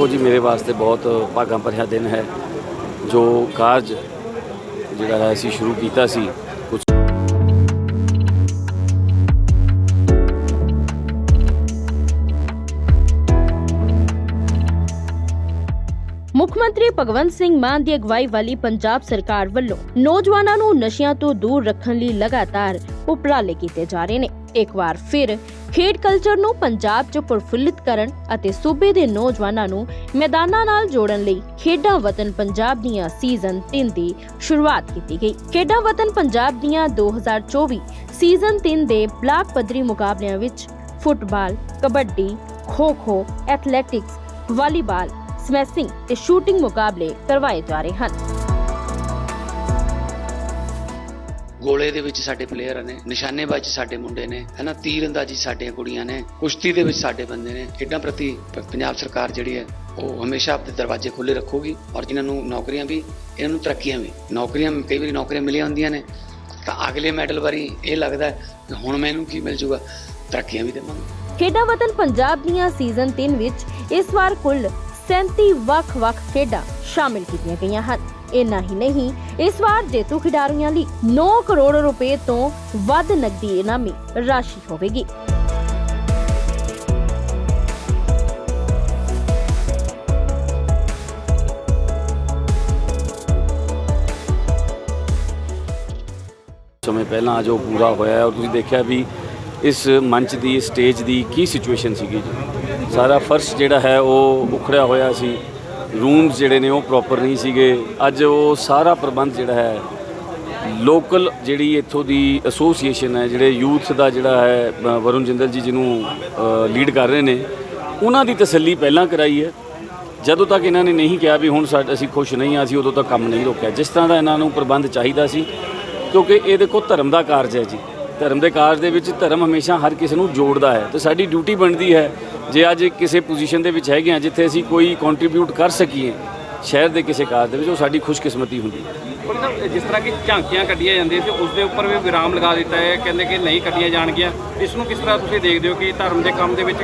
ਮੇਰੇ ਵਾਸਤੇ ਬਹੁਤ ਭਾਗਾਂ ਭਰਿਆ ਦਿਨ ਹੈ। ਜੋ ਕਾਰਜ ਜਿਹੜਾ ਹੈ, ਅਸੀਂ ਸ਼ੁਰੂ ਕੀਤਾ ਸੀ ਕੁਝ ਮੁੱਖ ਮੰਤਰੀ ਭਗਵੰਤ ਸਿੰਘ ਮਾਨ ਦੀ ਅਗਵਾਈ ਵਾਲੀ ਪੰਜਾਬ ਸਰਕਾਰ ਵੱਲੋਂ ਨੌਜਵਾਨਾਂ ਨੂੰ ਨਸ਼ਿਆਂ ਤੋਂ ਦੂਰ ਰੱਖਣ ਲਈ ਲਗਾਤਾਰ ਉਪਰਾਲੇ ਕੀਤੇ ਜਾ ਰਹੇ ਨੇ। ਇੱਕ ਵਾਰ ਫਿਰ ਖੇਡ ਕਲਚਰ ਨੂੰ ਪੰਜਾਬ 'ਚ ਪ੍ਰਫੁੱਲਿਤ ਕਰਨ ਅਤੇ ਸੂਬੇ ਦੇ ਨੌਜਵਾਨਾਂ ਨੂੰ ਮੈਦਾਨਾਂ ਨਾਲ ਜੋੜਨ ਲਈ ਖੇਡਾਂ ਵਤਨ ਪੰਜਾਬ ਦੀਆਂ ਸੀਜ਼ਨ 3 ਦੀ ਸ਼ੁਰੂਆਤ ਕੀਤੀ ਗਈ। ਖੇਡਾਂ ਵਤਨ ਪੰਜਾਬ ਦੀਆਂ 2024 ਸੀਜ਼ਨ 3 ਦੇ ਬਲਾਕ ਪੱਧਰੀ ਮੁਕਾਬਲਿਆਂ ਵਿੱਚ football, kabaddi, kho kho athletics volleyball smashing ਤੇ ਸ਼ੂਟਿੰਗ ਮੁਕਾਬਲੇ ਕਰਵਾਏ ਜਾ ਰਹੇ ਹਨ। ਗੋਲੇ ਦੇ ਵਿੱਚ ਸਾਡੇ ਪਲੇਅਰ ਨੇ, ਨਿਸ਼ਾਨੇਬਾਜ਼ੀ ਸਾਡੇ ਮੁੰਡੇ ਨੇ, ਹੈਨਾ, ਤੀਰਅੰਦਾਜ਼ੀ ਸਾਡੀਆਂ ਕੁੜੀਆਂ ਨੇ, ਕੁਸ਼ਤੀ ਦੇ ਵਿੱਚ ਸਾਡੇ ਬੰਦੇ ਨੇ, ਖੇਡਾਂ ਪ੍ਰਤੀ ਪੰਜਾਬ ਸਰਕਾਰ ਜਿਹੜੀ ਹੈ, ਉਹ ਹਮੇਸ਼ਾ ਆਪਣੇ ਦਰਵਾਜ਼ੇ ਖੁੱਲੇ ਰੱਖੂਗੀ ਔਰ ਜਿਨ੍ਹਾਂ ਨੂੰ ਨੌਕਰੀਆਂ ਵੀ, ਇਹਨਾਂ ਨੂੰ ਤਰੱਕੀਆਂ ਵੀ, ਨੌਕਰੀਆਂ, ਕਈ ਵਾਰੀ ਨੌਕਰੀਆਂ ਮਿਲੀਆਂ ਹੁੰਦੀਆਂ ਨੇ, ਤਾਂ ਅਗਲੇ ਮੈਡਲ ਵਾਰੀ ਇਹ ਲੱਗਦਾ ਕਿ ਹੁਣ ਮੈਨੂੰ ਕੀ ਮਿਲ ਜੂਗਾ, ਤਰੱਕੀਆਂ ਵੀ ਦੇਵਾਂਗੇ। ਖੇਡਾਂ ਵਤਨ ਪੰਜਾਬ ਦੀਆਂ ਸੀਜ਼ਨ 3 ਵਿੱਚ ਇਸ ਵਾਰ ਕੁੱਲ 37 ਵੱਖ-ਵੱਖ ਖੇਡਾਂ ਸ਼ਾਮਿਲ ਕੀਤੀਆਂ ਗਈਆਂ ਹਨ। ਇੰਨਾ ਹੀ ਨਹੀਂ। ਇਸ ਵਾਰ ਜੇਤੂ ਖਿਡਾਰੀਆਂ ਲਈ 9 ਕਰੋੜ ਰੁਪਏ ਤੋਂ ਵੱਧ ਨਕਦੀ ਇਨਾਮੀ ਰਾਸ਼ੀ ਹੋਵੇਗੀ। ਸਮੇਂ ਪਹਿਲਾਂ ਜੋ ਪੂਰਾ ਹੋਇਆ ਔਰ ਤੁਸੀਂ ਦੇਖਿਆ ਵੀ ਇਸ ਮੰਚ ਦੀ ਸਟੇਜ ਦੀ ਕੀ ਸਿਚੁਏਸ਼ਨ ਸੀਗੀ ਜੀ? ਸਾਰਾ ਫਰਸ਼ ਜਿਹੜਾ ਹੈ, ਉਹ ਉਖੜਿਆ ਹੋਇਆ ਸੀ। ਰੂਮਸ ਜਿਹੜੇ ਨੇ ਉਹ ਪ੍ਰੋਪਰ ਨਹੀਂ ਸੀਗੇ। ਅੱਜ ਉਹ ਸਾਰਾ ਪ੍ਰਬੰਧ ਜਿਹੜਾ ਹੈ ਲੋਕਲ ਜਿਹੜੀ ਇੱਥੋਂ ਦੀ ਐਸੋਸੀਏਸ਼ਨ ਹੈ, ਜਿਹੜੇ ਯੂਥ ਦਾ ਜਿਹੜਾ ਹੈ ਵਰੁਣ ਜਿੰਦਲ ਜੀ ਜਿਹਨੂੰ ਲੀਡ ਕਰ ਰਹੇ ਨੇ, ਉਹਨਾਂ ਦੀ ਤਸੱਲੀ ਪਹਿਲਾਂ ਕਰਾਈ ਹੈ। ਜਦੋਂ ਤੱਕ ਇਹਨਾਂ ਨੇ ਨਹੀਂ ਕਿਹਾ ਵੀ ਹੁਣ ਸਾਡ ਅਸੀਂ ਖੁਸ਼ ਨਹੀਂ ਹਾਂ, ਅਸੀਂ ਉਦੋਂ ਤੱਕ ਕੰਮ ਨਹੀਂ ਰੋਕਿਆ। ਜਿਸ ਤਰ੍ਹਾਂ ਦਾ ਇਹਨਾਂ ਨੂੰ ਪ੍ਰਬੰਧ ਚਾਹੀਦਾ ਸੀ, ਕਿਉਂਕਿ ਇਹ ਦੇਖੋ ਧਰਮ ਦਾ ਕਾਰਜ ਹੈ ਜੀ। ਧਰਮ ਦੇ ਕਾਰਜ ਦੇ ਵਿੱਚ ਧਰਮ ਹਮੇਸ਼ਾ ਹਰ ਕਿਸੇ ਨੂੰ ਜੋੜਦਾ ਹੈ। ਤੇ ਸਾਡੀ ਡਿਊਟੀ ਬਣਦੀ ਹੈ ਜੇ ਅੱਜ ਕਿਸੇ ਪੋਜੀਸ਼ਨ ਦੇ ਵਿੱਚ ਹੈਗੇ ਹਾਂ ਜਿੱਥੇ ਅਸੀਂ ਕੋਈ ਕੰਟਰੀਬਿਊਟ ਕਰ ਸਕੀਏ ਸ਼ਹਿਰ ਦੇ ਕਿਸੇ ਕਾਰਜ ਦੇ ਵਿੱਚ ਉਹ ਸਾਡੀ ਖੁਸ਼ਕਿਸਮਤੀ ਹੁੰਦੀ ਹੈ। ਜਿਸ ਤਰ੍ਹਾਂ ਕਿ ਝਾਂਕੀਆਂ ਕੱਢੀਆਂ ਜਾਂਦੀਆਂ ਸੀ ਉਸ ਦੇ ਉੱਪਰ ਵੀ ਵਿਰਾਮ ਲਗਾ ਦਿੱਤਾ ਹੈ ਕਹਿੰਦੇ ਕਿ ਨਹੀਂ ਕੱਢੀਆਂ ਜਾਣਗੀਆਂ। ਇਸ ਨੂੰ ਕਿਸ ਤਰ੍ਹਾਂ ਤੁਸੀਂ ਦੇਖਦੇ ਹੋ ਕਿ ਧਰਮ ਦੇ ਕੰਮ ਦੇ ਵਿੱਚ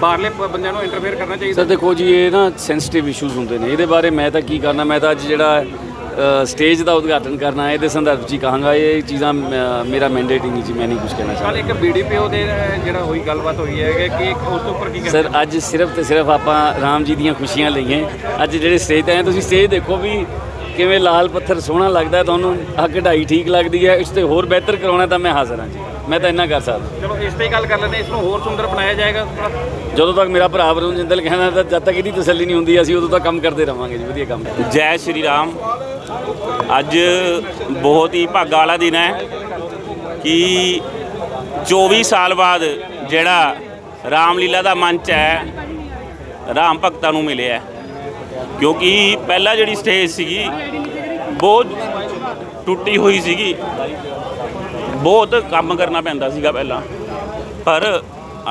ਬਾਹਰਲੇ ਬੰਦਿਆਂ ਨੂੰ ਇੰਟਰਫੇਅਰ ਕਰਨਾ ਚਾਹੀਦਾ? ਸਰ ਦੇਖੋ ਜੀ ਇਹ ਨਾ ਸੈਂਸਿਟਿਵ ਇਸ਼ੂਜ਼ ਹੁੰਦੇ ਨੇ। ਇਹਦੇ ਬਾਰੇ ਮੈਂ ਤਾਂ ਕੀ ਕਰਨਾ ਮੈਂ ਤਾਂ ਅੱਜ ਜਿਹੜਾ ਸਟੇਜ ਦਾ ਉਦਘਾਟਨ ਕਰਨਾ ਇਹਦੇ ਸੰਦਰਭ 'ਚ ਹੀ ਕਹਾਂਗਾ। ਇਹ ਚੀਜ਼ਾਂ ਮੇਰਾ ਮੈਂਡੇਟ ਹੀ ਨਹੀਂ ਜੀ ਮੈਂ ਨਹੀਂ ਕੁਝ ਕਹਿਣਾ ਕੱਲ ਚਾਹੁੰਦਾ। ਇੱਕ ਬੀਡੀਪੀਓ ਦੇ ਜਿਹੜਾ ਹੋਈ ਗੱਲਬਾਤ ਹੋਈ ਹੈ ਕਿ ਉਸ ਦੇ ਉੱਪਰ ਕੀ ਕਹਿੰਦੇ? ਸਰ ਅੱਜ ਸਿਰਫ ਤੇ ਸਿਰਫ ਆਪਾਂ ਰਾਮ ਜੀ ਦੀਆਂ ਖੁਸ਼ੀਆਂ ਲਈਆਂ। ਅੱਜ ਜਿਹੜੇ ਸਟੇਜ ਤੇ ਆਏ ਤੁਸੀਂ ਸਟੇਜ ਦੇਖੋ ਵੀ ਕਿਵੇਂ ਲਾਲ ਪੱਥਰ ਸੋਹਣਾ ਲੱਗਦਾ ਹੈ, ਤੁਹਾਨੂੰ ਆ ਕਢਾਈ ਠੀਕ ਲੱਗਦੀ ਹੈ ਇਸ ਤੇ ਹੋਰ ਬਿਹਤਰ ਕਰਾਉਣਾ ਤਾਂ ਮੈਂ ਹਾਜ਼ਰ ਹਾਂ ਜੀ। ਮੈਂ ਤਾਂ ਇੰਨਾ ਕਰ ਸਕਦਾ। ਚਲੋ ਇਸ ਤੇ ਹੀ ਗੱਲ ਕਰ ਲੈਂਦੇ ਇਸ ਨੂੰ ਹੋਰ ਸੁੰਦਰ ਬਣਾਇਆ ਜਾਏਗਾ। ਜਦੋਂ ਤੱਕ ਮੇਰਾ ਭਰਾ ਵਰੁਣ ਜਿੰਦਲ ਕਹਿੰਦਾ ਤਾਂ ਜਦ ਤੱਕ ਇਹਦੀ ਤਸੱਲੀ ਨਹੀਂ ਹੁੰਦੀ ਅਸੀਂ ਉਦੋਂ ਤੱਕ ਕੰਮ ਕਰਦੇ ਰਵਾਂਗੇ ਜੀ ਵਧੀਆ ਕੰਮ ਜੈ ਸ਼੍ਰੀ ਰਾਮ। ਅੱਜ ਬਹੁਤ ਹੀ ਭਾਗਾ ਵਾਲਾ ਦਿਨ ਹੈ ਕਿ 24 ਸਾਲ ਬਾਅਦ ਜਿਹੜਾ ਰਾਮਲੀਲਾ ਦਾ ਮੰਚ ਹੈ, ਰਾਮ ਭਗਤਾਂ ਨੂੰ ਮਿਲਿਆ ਕਿਉਂਕਿ ਪਹਿਲਾਂ ਜਿਹੜੀ ਸਟੇਜ ਸੀਗੀ, ਬਹੁਤ ਟੁੱਟੀ ਹੋਈ ਸੀਗੀ। ਬਹੁਤ ਕੰਮ ਕਰਨਾ ਪੈਂਦਾ ਸੀਗਾ ਪਹਿਲਾਂ। ਪਰ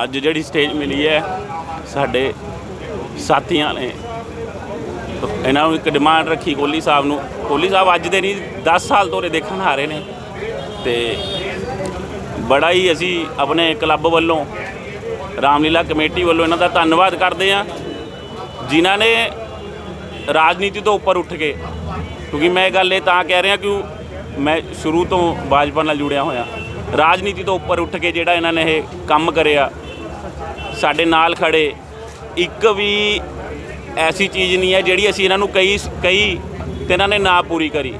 ਅੱਜ ਜਿਹੜੀ ਸਟੇਜ ਮਿਲੀ ਹੈ, ਸਾਡੇ ਸਾਥੀਆਂ ਨੇ ਇਹਨਾਂ ਨੂੰ ਇੱਕ ਡਿਮਾਂਡ ਰੱਖੀ ਕੋਹਲੀ ਸਾਹਿਬ ਨੂੰ। ਕੋਹਲੀ ਸਾਹਿਬ ਅੱਜ ਦੇ ਨਹੀਂ 10 ਸਾਲ ਤੋਂ ਰੇ ਦੇਖਣ ਆ ਰਹੇ ਨੇ। ਤੇ ਬੜਾ ਹੀ ਅਸੀਂ ਆਪਣੇ ਕਲੱਬ ਵੱਲੋਂ, ਰਾਮਲੀਲਾ ਕਮੇਟੀ ਵੱਲੋਂ ਇਹਨਾਂ ਦਾ ਧੰਨਵਾਦ ਕਰਦੇ ਹਾਂ, ਜਿਨ੍ਹਾਂ ਨੇ ਰਾਜਨੀਤੀ ਤੋਂ ਉੱਪਰ ਉੱਠ ਕੇ, ਕਿਉਂਕਿ ਮੈਂ ਇਹ ਗੱਲ ਇਹ ਤਾਂ ਕਹਿ ਰਿਹਾ ਕਿ ਮੈਂ ਸ਼ੁਰੂ ਤੋਂ ਭਾਜਪਾ ਨਾਲ ਜੁੜਿਆ ਹੋਇਆ। ਰਾਜਨੀਤੀ ਤੋਂ ਉੱਪਰ ਉੱਠ ਕੇ ਜਿਹੜਾ ਇਹਨਾਂ ਨੇ ਇਹ ਕੰਮ ਕਰਿਆ, ਸਾਡੇ ਨਾਲ ਖੜੇ, ਇੱਕ ਵੀ ਐਸੀ ਚੀਜ਼ ਨਹੀਂ ਹੈ ਜਿਹੜੀ ਅਸੀਂ ਇਹਨਾਂ ਨੂੰ ਕਈ ਕਈ ਤੇ ਇਹਨਾਂ ਨੇ ਨਾ ਪੂਰੀ ਕਰੀ।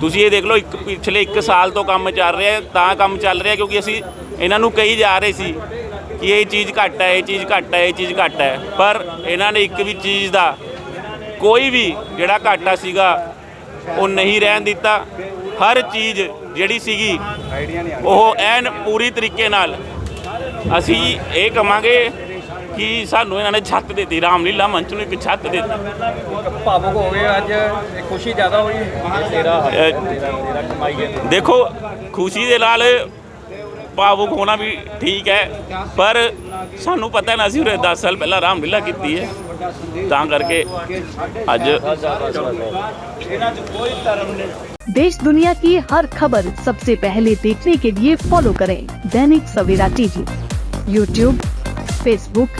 ਤੁਸੀਂ ਇਹ ਦੇਖ ਲਓ ਇੱਕ ਪਿਛਲੇ 1 ਸਾਲ ਤੋਂ ਕੰਮ ਚੱਲ ਰਿਹਾ ਹੈ, ਤਾਂ ਕੰਮ ਚੱਲ ਰਿਹਾ ਕਿਉਂਕਿ ਅਸੀਂ ਇਹਨਾਂ ਨੂੰ ਕਹੀ ਜਾ ਰਹੇ ਸੀ ਕਿ ਇਹ ਚੀਜ਼ ਘੱਟ ਹੈ ਇਹ ਚੀਜ਼ ਘੱਟ ਹੈ ਇਹ ਚੀਜ਼ ਘੱਟ ਹੈ। ਪਰ ਇਹਨਾਂ ਨੇ ਇੱਕ ਵੀ ਚੀਜ਼ ਦਾ ਕੋਈ ਵੀ ਜਿਹੜਾ ਘਾਟਾ ਸੀਗਾ ਉਹ ਨਹੀਂ ਰਹਿਣ ਦਿੱਤਾ। ਹਰ ਚੀਜ਼ ਜਿਹੜੀ ਸੀਗੀ ਉਹ ਐਨ ਪੂਰੀ ਤਰੀਕੇ ਨਾਲ ਅਸੀਂ ਇਹ ਕਵਾਂਗੇ ਕਿ ਸਾਨੂੰ ਇਹਨਾਂ ਨੇ ਛੱਤ ਦਿੱਤੀ ਰਾਮਲੀਲਾ ਮੰਚ ਨੂੰ ਇੱਕ ਛੱਤ ਦਿੱਤੀ ਭਾਵੁਕ ਹੋ ਗਏ ਅੱਜ ਇਹ ਖੁਸ਼ੀ ਜ਼ਿਆਦਾ ਹੋਈ ਅਹ ਦੇਖੋ ਖੁਸ਼ੀ ਦੇ ਨਾਲ ਭਾਵੁਕ ਹੋਣਾ ਵੀ ਠੀਕ ਹੈ ਪਰ ਸਾਨੂੰ ਪਤਾ ਨਾ ਸੀ ਉਰੇ 10 ਸਾਲ ਪਹਿਲਾਂ ਰਾਮਲੀਲਾ ਕੀਤੀ ਹੈ ਤਾਂ ਕਰਕੇ ਅੱਜ देश दुनिया की हर खबर सबसे पहले देखने के लिए फॉलो करें Dainik Savera TV YouTube Facebook